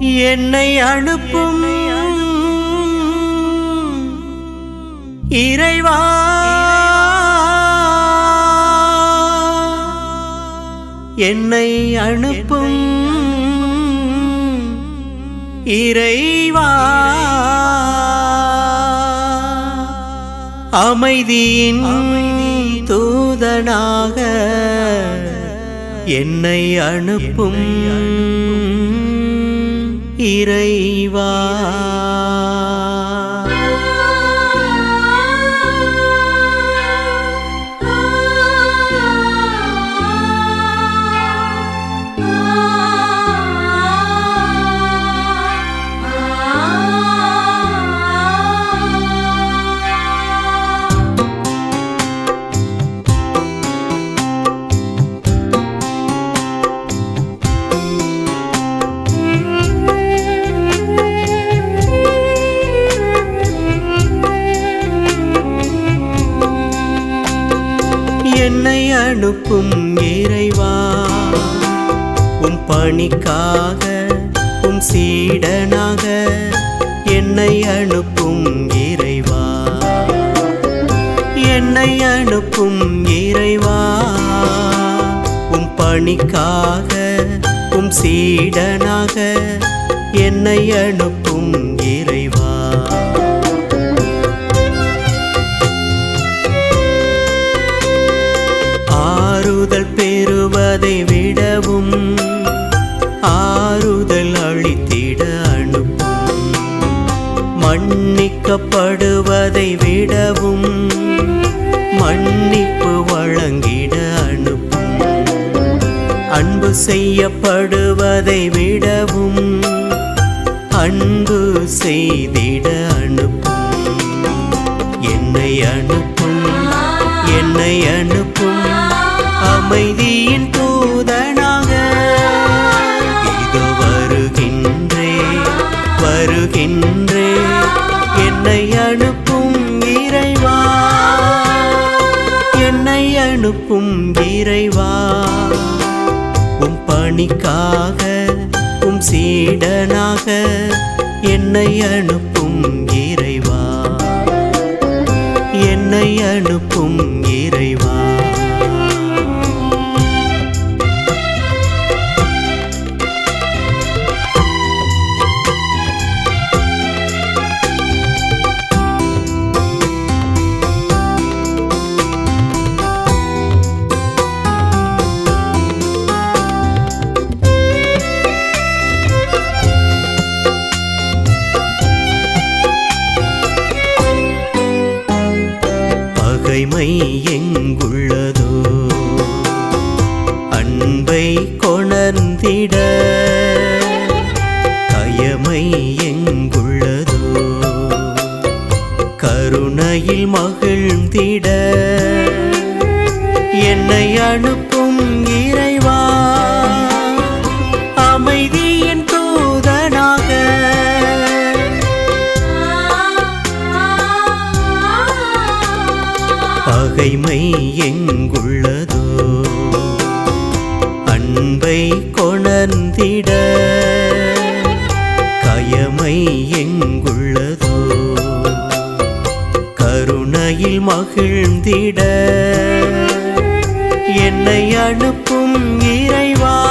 என்னை அனுப்பும் இறைவா. என்னை அனுப்பும் இறைவா. அமைதியின் தூதனாக என்னை அனுப்பும் இறைவா. அனுப்பும் இறைவா. உம் பணிக்காக உம் சீடனாக என்னை அனுப்பும் இறைவா. என்னை அனுப்பும் இறைவா. உம் பணிக்காக உம் சீடனாக என்னை அனுப்பும் மன்னிக்கப்படுவதை விடவும் மன்னிப்பு வழங்கிட அனுப்பும். அன்பு செய்யப்படுவதை விடவும் அன்பு செய்திட அனுப்பும் இறைவா. உம் பணிக்காக உம் சீடனாக என்னை அனுப்பும் இறைவா. என்னை அனுப்பும் இறைவா. உள்ளதோ? அன்பை கொணர்ந்திட கயமை எங்குள்ளதோ? கருணையில் மகிழ்ந்திட என்னை அனுப்பும் இறைவன் பகைமை எங்குள்ளதோ? அன்பை கொணர்ந்திட கயமை எங்குள்ளதோ? கருணையில் மகிழ்ந்திட என்னை அனுப்பும் இறைவா?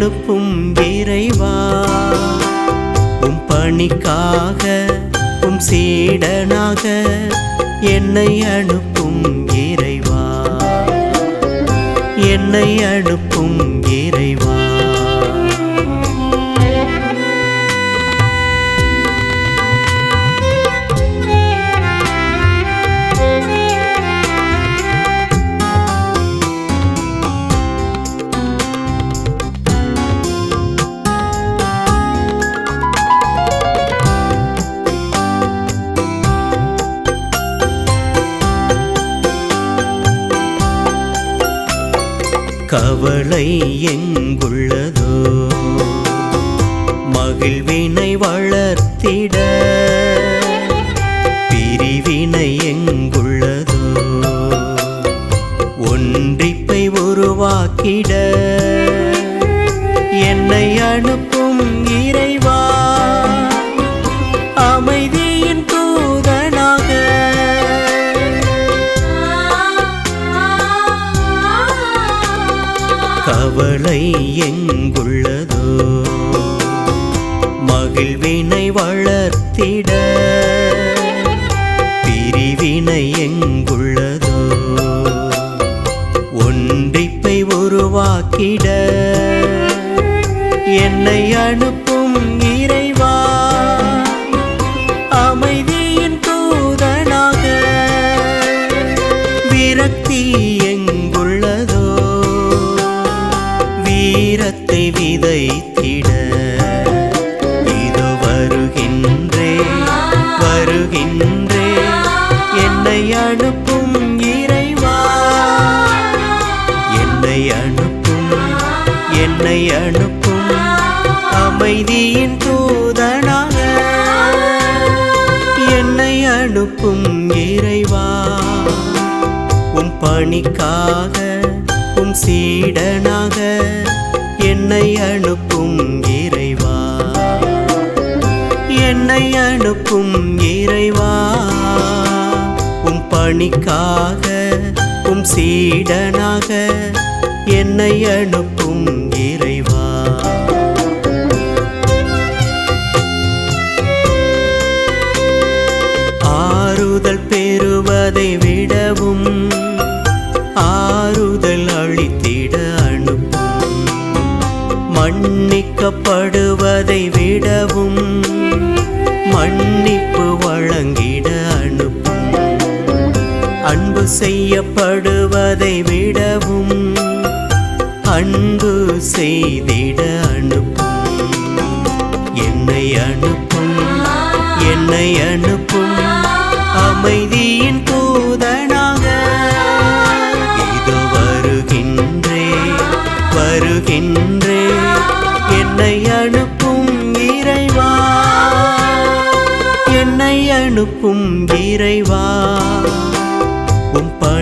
அனுப்பும் இறைவா. உம் பணிக்காக உம் சீடனாக என்னை அனுப்பும் இறைவா. என்னை அனுப்பும் கவலை எங்குள்ளதோ? மகிழ்வினை வளர்த்திட பிரிவினை எங்குள்ளதோ? ஒன்றிப்பை உருவாக்கிட என்னை அனுப்பும் இறைவன் கவலை எங்குள்ளதோ? மகிழ்வினை வளர்த்திட அனுப்பும் இறைவா. உம் பணிக்காக உம் சீடனாக என்னை அனுப்பும் இறைவா. என்னை அனுப்பும் இறைவா. உம் பணிக்காக உம் சீடனாக என்னை அனுப்பும் இறைவா. அதை விடவும் ஆறுதல் அளித்திட அனுப்பும். மன்னிக்கப்படுவதை விடவும் மன்னிப்பு வழங்கிட அனுப்பும். அன்பு செய்யப்படுவதை விடவும் அன்பு செய்திட அனுப்பும். என்னை அனுப்பும் என்னை அனுப்பும். அமைதியின்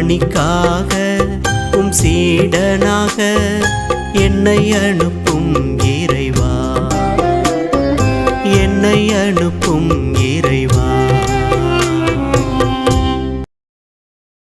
பணிக்காக உம் சீடனாக என்னை அனுப்பும் இறைவா. என்னை அனுப்பும்